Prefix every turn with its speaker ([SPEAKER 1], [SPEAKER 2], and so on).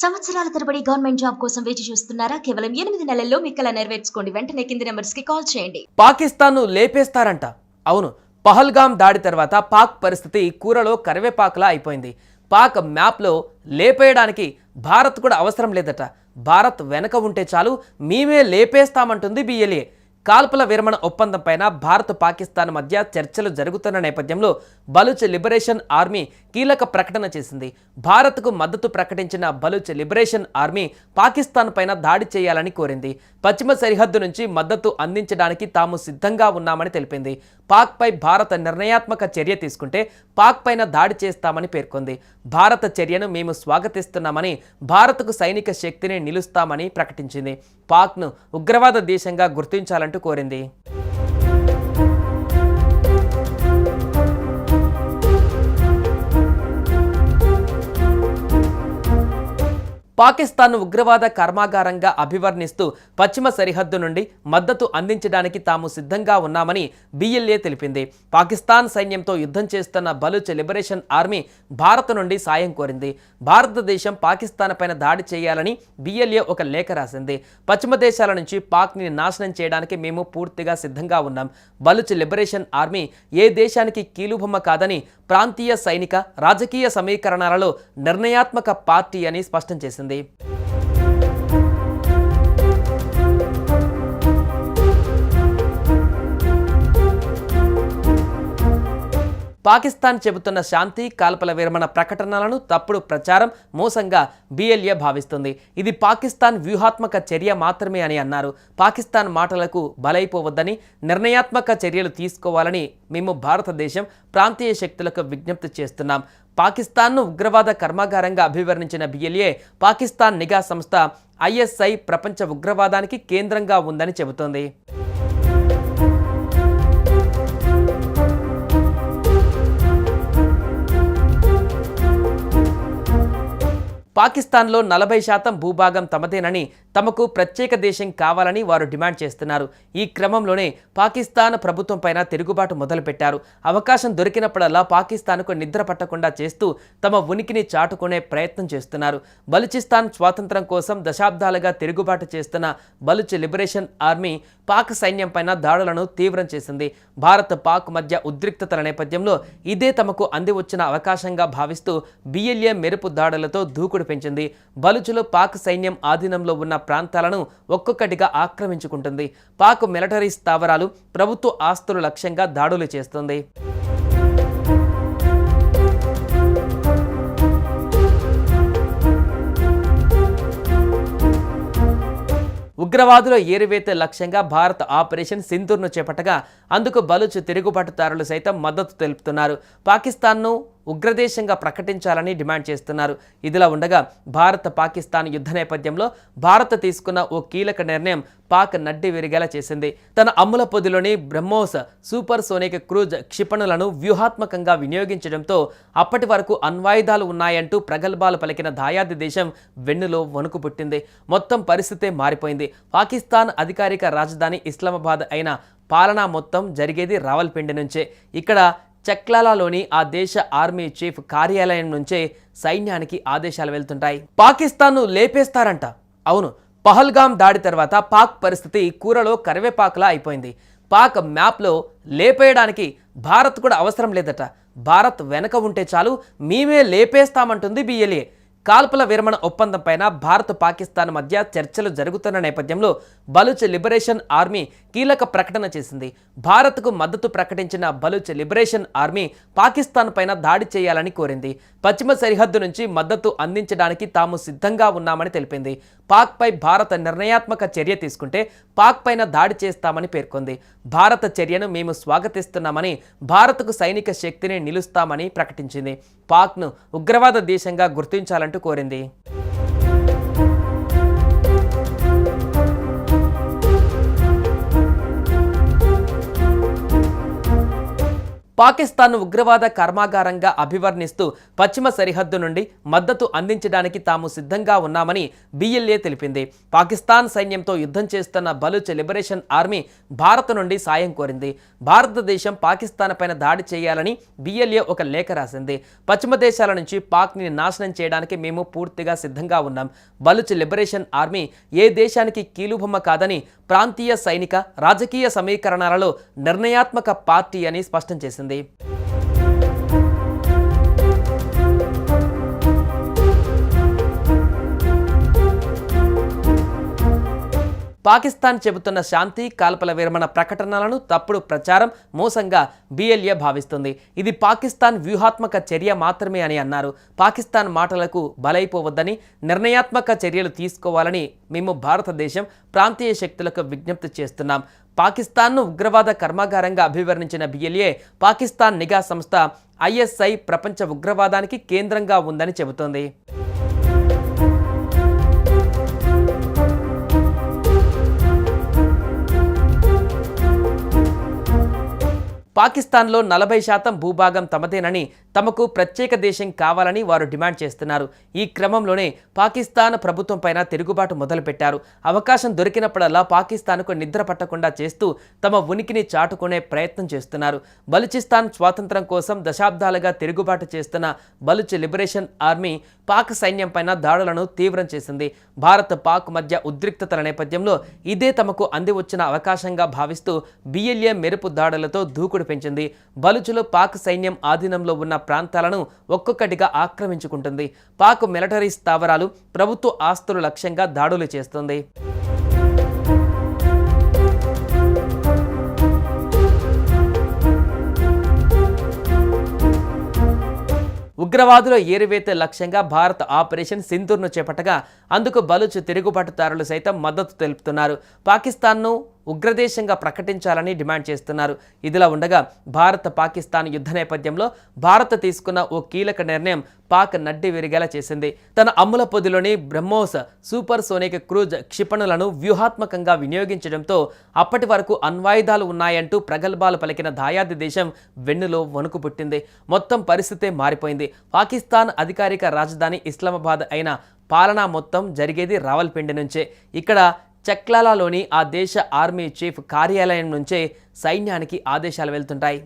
[SPEAKER 1] సంవత్సరాల తరబడి government job కోసం వేచి చూస్తున్నారా? కేవలం ఎనిమిది నెలల్లో మీ నెరవేర్చుకోండి. వెంటనే కింది నెంబర్స్కి కాల్ చేయండి.
[SPEAKER 2] పాకిస్తాన్ను లేపేస్తారంట. అవును పహల్గాం దాడి తర్వాత పాక్ పరిస్థితి కూరలో కరివేపాకులా అయిపోయింది. పాక్ మ్యాప్లో లేపేయడానికి భారత్ కూడా అవసరం లేదట. భారత్ వెనక ఉంటే చాలు మేమే లేపేస్తామంటుంది బిఎల్ఏ కాల్పుల విరమణ ఒప్పందంపైన భారత్ పాకిస్తాన్ మధ్య చర్చలు జరుగుతున్న నేపథ్యంలో బలుచ్ లిబరేషన్ ఆర్మీ కీలక ప్రకటన చేసింది. భారత్కు మద్దతు ప్రకటించిన బలుచ్ లిబరేషన్ ఆర్మీ పాకిస్తాన్ పైన దాడి చేయాలని కోరింది. పశ్చిమ సరిహద్దు నుంచి మద్దతు అందించడానికి తాము సిద్ధంగా ఉన్నామని తెలిపింది. పాక్పై భారత నిర్ణయాత్మక చర్య తీసుకుంటే పాక్ పైన దాడి చేస్తామని పేర్కొంది. భారత చర్యను మేము స్వాగతిస్తున్నామని భారత్కు సైనిక శక్తిని నిలుస్తామని ప్రకటించింది. పాక్ను ఉగ్రవాద దేశంగా గుర్తించాలంటూ కోరింది. పాకిస్తాన్ ఉగ్రవాద కర్మాగారంగా అభివర్ణిస్తూ పశ్చిమ సరిహద్దు నుండి మద్దతు అందించడానికి తాము సిద్ధంగా ఉన్నామని బిఎల్ఏ తెలిపింది. పాకిస్తాన్ సైన్యంతో యుద్ధం చేస్తున్న బలూచ్ లిబరేషన్ ఆర్మీ భారత్ నుండి సాయం కోరింది. భారతదేశం పాకిస్తాన్ పైన దాడి చేయాలని బిఎల్ఏ ఒక లేఖ రాసింది. పశ్చిమ దేశాల నుంచి పాక్ని నాశనం చేయడానికి మేము పూర్తిగా సిద్ధంగా ఉన్నాం. బలుచ్ లిబరేషన్ ఆర్మీ ఏ దేశానికి కీలుబొమ్మ కాదని ప్రాంతీయ సైనిక రాజకీయ సమీకరణాలలో నిర్ణయాత్మక పార్టీ అని స్పష్టం చేసింది. పాకిస్తాన్ చెబుతున్న శాంతి కాల్పల విరమణ ప్రకటనలను తప్పుడు ప్రచారం మోసంగా బిఎల్ఏ భావిస్తుంది. ఇది పాకిస్తాన్ వ్యూహాత్మక చర్య మాత్రమే అని అన్నారు. పాకిస్తాన్ మాటలకు బలైపోవద్దని నిర్ణయాత్మక చర్యలు తీసుకోవాలని మేము భారతదేశం ప్రాంతీయ శక్తులకు విజ్ఞప్తి చేస్తున్నాం. పాకిస్తాన్ను ఉగ్రవాద కర్మాగారంగా అభివర్ణించిన బిఎల్ఏ పాకిస్తాన్ నిఘా సంస్థ ఐఎస్ఐ ప్రపంచ ఉగ్రవాదానికి కేంద్రంగా ఉందని చెబుతోంది. పాకిస్తాన్లో నలభై శాతం భూభాగం తమదేనని తమకు ప్రత్యేక దేశం కావాలని వారు డిమాండ్ చేస్తున్నారు. ఈ క్రమంలోనే పాకిస్తాన్ ప్రభుత్వం పైన తిరుగుబాటు మొదలుపెట్టారు. అవకాశం దొరికినప్పుడల్లా పాకిస్తాన్కు నిద్ర పట్టకుండా చేస్తూ తమ ఉనికిని చాటుకునే ప్రయత్నం చేస్తున్నారు. బలుచిస్తాన్ స్వాతంత్రం కోసం దశాబ్దాలుగా తిరుగుబాటు చేస్తున్న బలుచ్ లిబరేషన్ ఆర్మీ పాక్ సైన్యం పైన దాడులను తీవ్రం చేసింది. భారత్ పాక్ మధ్య ఉద్రిక్తతల నేపథ్యంలో ఇదే తమకు అంది వచ్చిన అవకాశంగా భావిస్తూ బిఎల్ఏ మెరుపు దాడులతో దూకుడు పెంచింది. బలుచులు పాక్ సైన్యం ఆధీనంలో ఉన్న ప్రాంతాలను ఒక్కొక్కటిగా ఆక్రమించుకుంటుంది. పాక్ మిలిటరీ స్థావరాలు ప్రభుత్వ ఆస్తులు లక్ష్యంగా దాడులు చేస్తుంది. ఉగ్రవాదుల ఏరువేత లక్ష్యంగా భారత్ ఆపరేషన్ సింధూర్ను చేపట్టగా అందుకు బలుచ్ తిరుగుబాటుదారులు సైతం మద్దతు తెలుపుతున్నారు. పాకిస్తాన్ను ఉగ్రదేశంగా ప్రకటించాలని డిమాండ్ చేస్తున్నారు. ఇదిలా ఉండగా భారత్ పాకిస్తాన్ యుద్ధ నేపథ్యంలో భారత్ తీసుకున్న ఓ కీలక నిర్ణయం పాక్ నడ్డి విరిగేలా చేసింది. తన అమ్ముల పొదిలోని బ్రహ్మోస్ సూపర్ సోనిక్ క్రూజ్ క్షిపణులను వ్యూహాత్మకంగా వినియోగించడంతో అప్పటి వరకు అణ్వాయుధాలు ఉన్నాయంటూ ప్రగల్భాలు పలికిన దాయాది దేశం వెన్నులో వణుకు పుట్టింది. మొత్తం పరిస్థితే మారిపోయింది. పాకిస్తాన్ అధికారిక రాజధాని ఇస్లామాబాద్ అయిన పాలనా మొత్తం జరిగేది రావల్పిండి నుంచే. ఇక్కడ చక్లాలాలోని ఆ దేశ ఆర్మీ చీఫ్ కార్యాలయం నుంచే సైన్యానికి ఆదేశాలు వెళ్తుంటాయి. పాకిస్తాన్ను లేపేస్తారంట. అవును పహల్గామ్ దాడి తర్వాత పాక్ పరిస్థితి కూరలో కరివేపాకులా అయిపోయింది. పాక్ మ్యాప్లో లేపేయడానికి భారత్ కూడా అవసరం లేదట. భారత్ వెనక ఉంటే చాలు మేమే లేపేస్తామంటుంది బిఎల్ఏ కాల్పుల విరమణ ఒప్పందంపైన భారత్ పాకిస్తాన్ మధ్య చర్చలు జరుగుతున్న నేపథ్యంలో బలుచ్ లిబరేషన్ ఆర్మీ కీలక ప్రకటన చేసింది. భారత్కు మద్దతు ప్రకటించిన బలుచ్ లిబరేషన్ ఆర్మీ పాకిస్తాన్ పైన దాడి చేయాలని కోరింది. పశ్చిమ సరిహద్దు నుంచి మద్దతు అందించడానికి తాము సిద్ధంగా ఉన్నామని తెలిపింది. పాక్పై భారత నిర్ణయాత్మక చర్య తీసుకుంటే పాక్ పైన దాడి చేస్తామని పేర్కొంది. భారత చర్యను మేము స్వాగతిస్తున్నామని భారత్కు సైనిక శక్తిని నిలుస్తామని ప్రకటించింది. పాక్ను ఉగ్రవాద దేశంగా గుర్తించాలంటూ కోరింది. పాకిస్తాన్ ఉగ్రవాద కర్మాగారంగా అభివర్ణిస్తూ పశ్చిమ సరిహద్దు నుండి మద్దతు అందించడానికి తాము సిద్ధంగా ఉన్నామని బిఎల్ఏ తెలిపింది. పాకిస్తాన్ సైన్యంతో యుద్ధం చేస్తున్న బలూచ్ లిబరేషన్ ఆర్మీ భారత్ నుండి సాయం కోరింది. భారతదేశం పాకిస్తాన్ పైన దాడి చేయాలని బిఎల్ఏ ఒక లేఖ రాసింది. పశ్చిమ దేశాల నుంచి పాక్ని నాశనం చేయడానికి మేము పూర్తిగా సిద్ధంగా ఉన్నాం. బలూచ్ లిబరేషన్ ఆర్మీ ఏ దేశానికి కీలుబొమ్మ కాదని ప్రాంతీయ సైనిక రాజకీయ సమీకరణాలలో నిర్ణయాత్మక పార్టీ అని స్పష్టం చేసింది. పాకిస్తాన్ చెబుతున్న శాంతి కాల్పల విరమణ ప్రకటనలను తప్పుడు ప్రచారం మోసంగా బిఎల్ఏ భావిస్తుంది. ఇది పాకిస్తాన్ వ్యూహాత్మక చర్య మాత్రమే అని అన్నారు. పాకిస్తాన్ మాటలకు బలైపోవద్దని నిర్ణయాత్మక చర్యలు తీసుకోవాలని మేము భారతదేశం ప్రాంతీయ శక్తులకు విజ్ఞప్తి చేస్తున్నాం. పాకిస్తాన్ను ఉగ్రవాద కర్మాగారంగా అభివర్ణించిన బిఎల్ఏ పాకిస్తాన్ నిఘా సంస్థ ఐఎస్ఐ ప్రపంచ ఉగ్రవాదానికి కేంద్రంగా ఉందని చెబుతోంది. పాకిస్తాన్లో నలభై శాతం భూభాగం తమదేనని తమకు ప్రత్యేక దేశం కావాలని వారు డిమాండ్ చేస్తున్నారు. ఈ క్రమంలోనే పాకిస్తాన్ ప్రభుత్వం పైన తిరుగుబాటు మొదలుపెట్టారు. అవకాశం దొరికినప్పుడల్లా పాకిస్తాన్కు నిద్ర పట్టకుండా చేస్తూ తమ ఉనికిని చాటుకునే ప్రయత్నం చేస్తున్నారు. బలుచిస్తాన్ స్వాతంత్రం కోసం దశాబ్దాలుగా తిరుగుబాటు చేస్తున్న బలుచ్ లిబరేషన్ ఆర్మీ పాక్ సైన్యం పైన దాడులను తీవ్రం చేసింది. భారత్ పాక్ మధ్య ఉద్రిక్తతల నేపథ్యంలో ఇదే తమకు అంది వచ్చిన అవకాశంగా భావిస్తూ బిఎల్ఏ మెరుపు దాడులతో దూకుడు పెంచింది బలుచులు పాక్ సైన్యం ఆధీనంలో ఉన్న ప్రాంతాలను ఒక్కొక్కటిగా ఆక్రమించుకుంటుంది. పాక్ మిలిటరీ స్థావరాలు ప్రభుత్వ ఆస్తులు లక్ష్యంగా దాడులు చేస్తుంది. ఉగ్రవాదుల ఏరివేత లక్ష్యంగా భారత్ ఆపరేషన్ సింధూర్ను చేపట్టగా అందుకు బలుచ్ తిరుగుబాటుదారులు సైతం మద్దతు తెలుపుతున్నారు. పాకిస్తాన్ను ఉగ్రదేశంగా ప్రకటించాలని డిమాండ్ చేస్తున్నారు. ఇదిలా ఉండగా భారత పాకిస్తాన్ యుద్ధ నేపథ్యంలో భారత్ తీసుకున్న ఓ కీలక నిర్ణయం పాక్ నడ్డి విరిగేలా చేసింది. తన అమ్ముల పొదిలోని బ్రహ్మోస్ సూపర్ సోనిక్ క్రూజ్ క్షిపణులను వ్యూహాత్మకంగా వినియోగించడంతో అప్పటి వరకు అణ్వాయుధాలు ఉన్నాయంటూ ప్రగల్భాలు పలికిన దాయాది దేశం వెన్నులో వణుకు పుట్టింది. మొత్తం పరిస్థితే మారిపోయింది. పాకిస్తాన్ అధికారిక రాజధాని ఇస్లామాబాద్ అయిన పాలనా మొత్తం జరిగేది రావల్పిండి నుంచే. ఇక్కడ చక్లాలాలోని ఆ దేశ ఆర్మీ చీఫ్ కార్యాలయం నుంచే సైన్యానికి ఆదేశాలు వెళ్తుంటాయి.